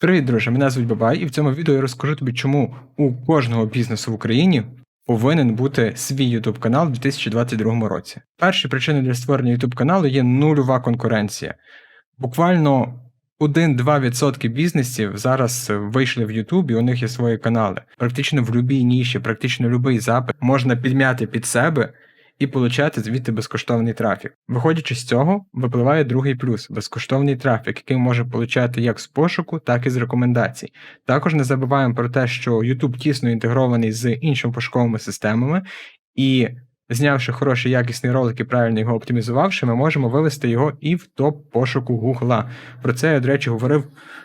Привіт, друже! Мене звуть Бабай, і в цьому відео я розкажу тобі, чому у кожного бізнесу в Україні повинен бути свій YouTube канал у 2022 році. Першою причиною для створення YouTube каналу є нульова конкуренція. Буквально 1-2% бізнесів зараз вийшли в YouTube і у них є свої канали. Практично в будь-якій ніші, практично будь-який запит можна підмяти під себе і получати звідти безкоштовний трафік. Виходячи з цього, випливає другий плюс безкоштовний трафік, який може получати як з пошуку, так і з рекомендацій. Також не забуваємо про те, що YouTube тісно інтегрований з іншими пошуковими системами, і знявши хороший якісний ролик і правильно його оптимізувавши, ми можемо вивести його і в топ пошуку Гугла. Про це я, до речі, говорив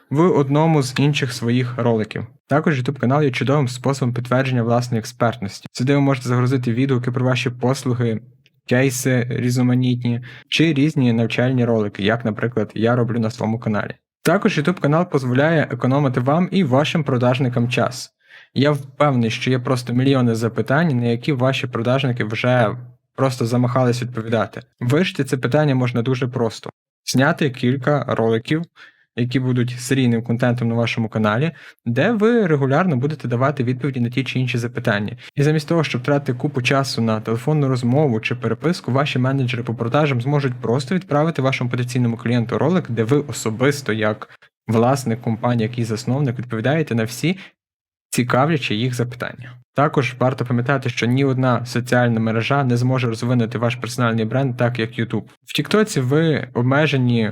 в одному з інших своїх роликів. Також YouTube канал є чудовим способом підтвердження власної експертності. Сюди ви можете загрузити відгуки про ваші послуги, кейси різноманітні чи різні навчальні ролики, як, наприклад, я роблю на своєму каналі. Також YouTube канал дозволяє економити вам і вашим продажникам час. Я впевнений, що є просто мільйони запитань, на які ваші продажники вже просто замахались відповідати. Вирішити це питання можна дуже просто: зняти кілька роликів, які будуть серійним контентом на вашому каналі, де ви регулярно будете давати відповіді на ті чи інші запитання. І замість того, щоб тратити купу часу на телефонну розмову чи переписку, ваші менеджери по продажам зможуть просто відправити вашому потенційному клієнту ролик, де ви особисто, як власник компанії, який засновник, відповідаєте на всі цікавлячі їх запитання. Також варто пам'ятати, що ні одна соціальна мережа не зможе розвинути ваш персональний бренд, так як YouTube. В Тіктоці ви обмежені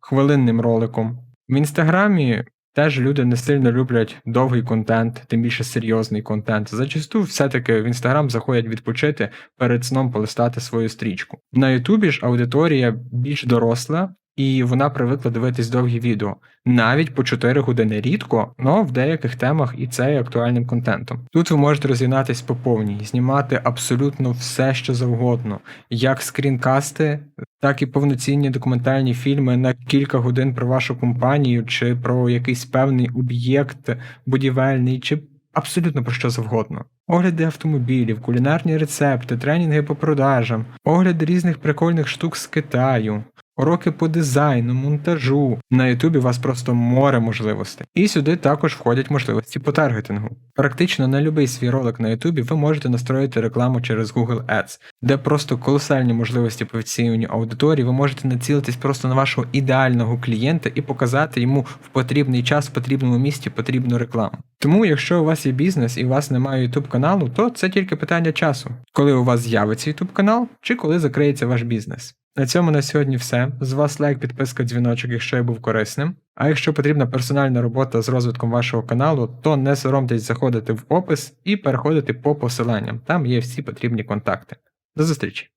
хвилинним роликом. В інстаграмі теж люди не сильно люблять довгий контент, тим більше серйозний контент. Зачасту все-таки в інстаграм заходять відпочити перед сном полистати свою стрічку. На Ютубі ж аудиторія більш доросла. І вона привикла дивитись довгі відео навіть по 4 години рідко, але в деяких темах і це є актуальним контентом. Тут ви можете розігнатись по повній, знімати абсолютно все, що завгодно, як скрінкасти, так і повноцінні документальні фільми на кілька годин про вашу компанію, чи про якийсь певний об'єкт будівельний, чи абсолютно про що завгодно. Огляди автомобілів, кулінарні рецепти, тренінги по продажам, огляди різних прикольних штук з Китаю. Уроки по дизайну, монтажу. На Ютубі у вас просто море можливостей. І сюди також входять можливості по таргетингу. Практично на будь-який свій ролик на Ютубі ви можете настроїти рекламу через Google Ads, де просто колосальні можливості по відсіюванню аудиторії, ви можете націлитись просто на вашого ідеального клієнта і показати йому в потрібний час, в потрібному місці потрібну рекламу. Тому, якщо у вас є бізнес і у вас немає YouTube каналу, то це тільки питання часу, коли у вас з'явиться YouTube канал чи коли закриється ваш бізнес. На цьому на сьогодні все. З вас лайк, підписка, дзвіночок, якщо я був корисним. А якщо потрібна персональна робота з розвитком вашого каналу, то не соромтесь заходити в опис і переходити по посиланням. Там є всі потрібні контакти. До зустрічі!